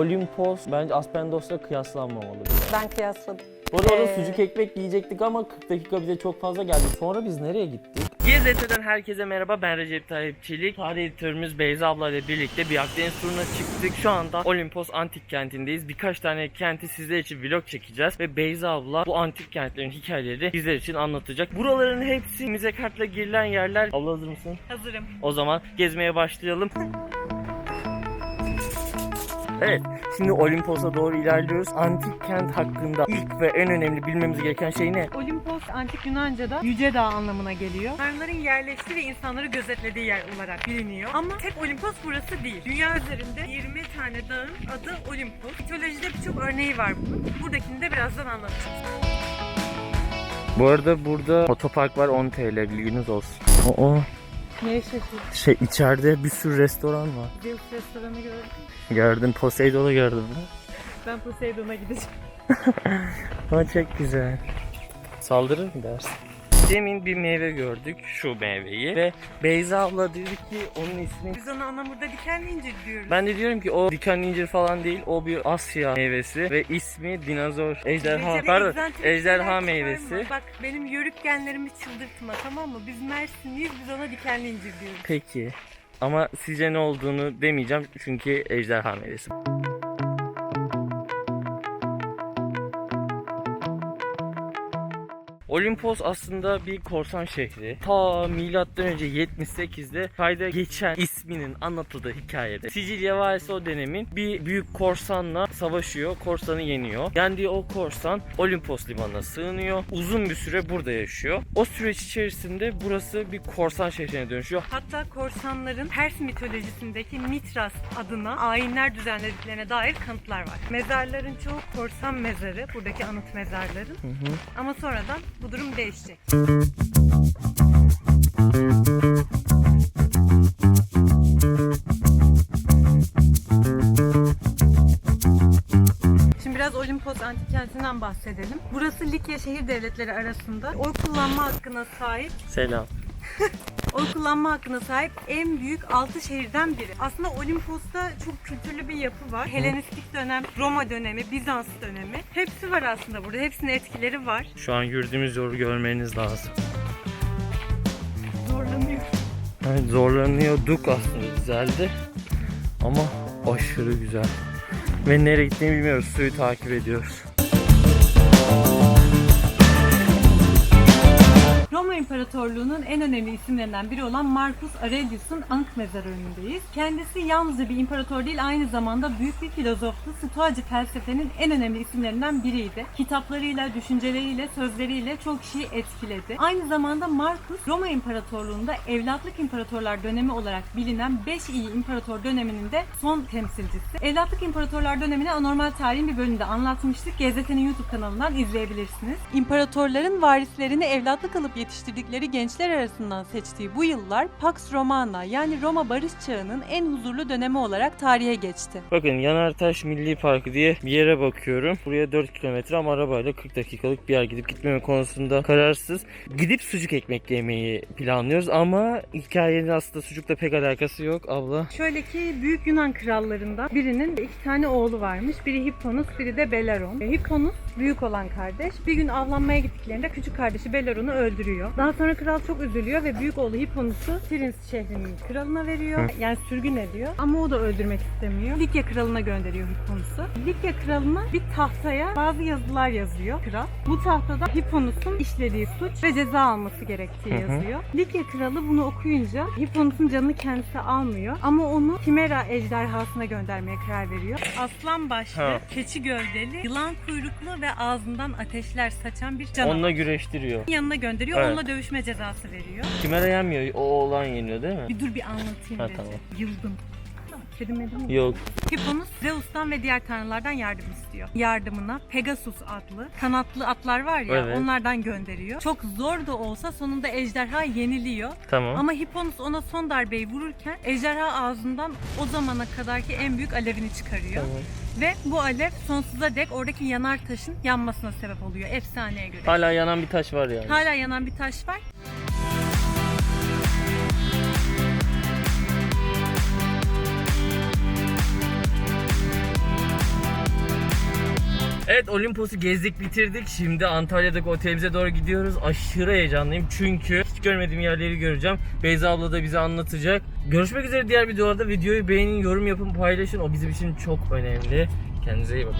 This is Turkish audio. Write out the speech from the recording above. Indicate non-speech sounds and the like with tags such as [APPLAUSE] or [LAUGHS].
Olimpos bence Aspendos'la kıyaslanmamalı. Ben kıyasladım. Bu arada orada Ee, sucuk ekmek yiyecektik ama 40 dakika bize çok fazla geldi. Sonra biz nereye gittik? GZT'den herkese merhaba. Ben Recep Tayyip Çelik. Tarih editörümüz Beyza abla ile birlikte bir Akdeniz turuna çıktık. Şu anda Olimpos Antik Kenti'ndeyiz. Birkaç tane kenti sizler için vlog çekeceğiz. Ve Beyza abla bu antik kentlerin hikayeleri bizler için anlatacak. Buraların hepsi müze kartla girilen yerler. Abla hazır mısın? Hazırım. O zaman gezmeye başlayalım. Evet, şimdi Olimpos'a doğru ilerliyoruz. Antik kent hakkında ilk ve en önemli bilmemiz gereken şey ne? Olimpos antik Yunanca'da yüce dağ anlamına geliyor. Tanrıların yerleştiği ve insanları gözetlediği yer olarak biliniyor. Ama tek Olimpos burası değil. Dünya üzerinde 20 tane dağın adı Olimpos. Mitolojide birçok örneği var bunun. Buradakini de birazdan anlatacağız. Bu arada burada otopark var 10 TL bilginiz olsun. O Neye şaşırdın? şey içeride bir sürü restoran var. Zeus restoranı gördüm. Gördüm Poseidon'u gördüm. Ben Poseidon'a gideceğim. [LAUGHS] Ama çok güzel. Saldırır mı dersin? Demin bir meyve gördük, şu meyveyi ve Beyza abla dedi ki onun ismi Biz ona Anamur'da dikenli incir diyoruz. Ben de diyorum ki o diken incir falan değil, o bir Asya meyvesi ve ismi dinozor, ejderha, Recep'e pardon, egzantrik ejderha şeyler meyvesi. çıkarma. Bak benim yörük genlerimi çıldırtma tamam mı? Biz Mersinliyiz biz ona dikenli incir diyoruz. Peki. Ama sizce ne olduğunu demeyeceğim çünkü ejderha meyvesi. Olimpos aslında bir korsan şehri. Ta milattan önce 78'de kayda geçen isminin anlatıldığı hikayede Sicilya valisi o dönemin bir büyük korsanla savaşıyor. Korsanı yeniyor. Yendiği o korsan Olimpos limanına sığınıyor. Uzun bir süre burada yaşıyor. O süreç içerisinde burası bir korsan şehrine dönüşüyor. Hatta korsanların Pers mitolojisindeki Mitras adına ayinler düzenlediklerine dair kanıtlar var. Mezarların çoğu korsan mezarı, buradaki anıt mezarların. Ama sonradan bu durum değişecek. Şimdi biraz Olimpos antik kentinden bahsedelim. Burası Likya şehir devletleri arasında oy kullanma hakkına sahip Selam. [LAUGHS] Oy kullanma hakkına sahip en büyük 6 şehirden biri. Aslında Olimpos'ta çok kültürlü bir yapı var. Helenistik dönem, Roma dönemi, Bizans dönemi. Hepsi var aslında burada. Hepsinin etkileri var. Şu an yürüdüğümüz yolu görmeniz lazım. Zorlanıyor. Evet, zorlanıyorduk aslında güzeldi. Ama aşırı güzel. Ve nereye gittiğini bilmiyoruz. Suyu takip ediyoruz. İmparatorluğu'nun en önemli isimlerinden biri olan Marcus Aurelius'un anıt mezarı önündeyiz. Kendisi yalnızca bir imparator değil aynı zamanda büyük bir filozoftu. Stoacı felsefenin en önemli isimlerinden biriydi. Kitaplarıyla, düşünceleriyle, sözleriyle çok kişiyi etkiledi. Aynı zamanda Marcus Roma İmparatorluğu'nda evlatlık imparatorlar dönemi olarak bilinen 5 iyi imparator döneminin de son temsilcisi. Evlatlık imparatorlar dönemini anormal tarihin bir bölümünde anlatmıştık. GZT'nin YouTube kanalından izleyebilirsiniz. İmparatorların varislerini evlatlık alıp yetiştirdikleri gençler arasından seçtiği bu yıllar Pax Romana yani Roma barış çağının en huzurlu dönemi olarak tarihe geçti. Bakın Yanartaş Milli Parkı diye bir yere bakıyorum. Buraya 4 kilometre ama arabayla 40 dakikalık bir yer gidip gitmeme konusunda kararsız. Gidip sucuk ekmek yemeyi planlıyoruz ama hikayenin aslında sucukla pek alakası yok abla. Şöyle ki büyük Yunan krallarından birinin iki tane oğlu varmış. Biri Hipponus, biri de Belaron. E, Hipponus büyük olan kardeş. Bir gün avlanmaya gittiklerinde küçük kardeşi Belaron'u öldürüyor. Daha sonra kral çok üzülüyor ve büyük oğlu Hipponus'u Tirins şehrinin kralına veriyor. Yani sürgün ediyor. Ama o da öldürmek istemiyor. Likya kralına gönderiyor Hipponus'u. Likya kralına bir tahtaya bazı yazılar yazıyor kral. Bu tahtada Hipponus'un işlediği suç ve ceza alması gerektiği yazıyor. Likya kralı bunu okuyunca Hipponus'un canını kendisi almıyor ama onu Kimera ejderhasına göndermeye karar veriyor. Aslan başlı, Ha. keçi gövdeli, yılan kuyruklu ve ağzından ateşler saçan bir canavar. Onunla güreştiriyor. yanına gönderiyor, Evet. onunla dövüşme cezası veriyor. Kimere yenmiyor. O oğlan yeniyor değil mi? Bir dur bir anlatayım Ha, dedi. tamam. Yıldım. Kedim edim mi? Yok. Hipponus Zeus'tan ve diğer tanrılardan yardım istiyor. Yardımına Pegasus adlı kanatlı atlar var ya Evet. onlardan gönderiyor. Çok zor da olsa sonunda ejderha yeniliyor. Tamam. Ama Hipponus ona son darbeyi vururken ejderha ağzından o zamana kadarki en büyük alevini çıkarıyor. Tamam. Ve bu alev sonsuza dek oradaki yanar taşın yanmasına sebep oluyor efsaneye göre. Hala yanan bir taş var yani. Hala yanan bir taş var. Evet Olimpos'u gezdik bitirdik. Şimdi Antalya'daki otelimize doğru gidiyoruz. Aşırı heyecanlıyım çünkü hiç görmediğim yerleri göreceğim. Beyza abla da bize anlatacak. Görüşmek üzere diğer videolarda. Videoyu beğenin, yorum yapın, paylaşın. O bizim için çok önemli. Kendinize iyi bakın.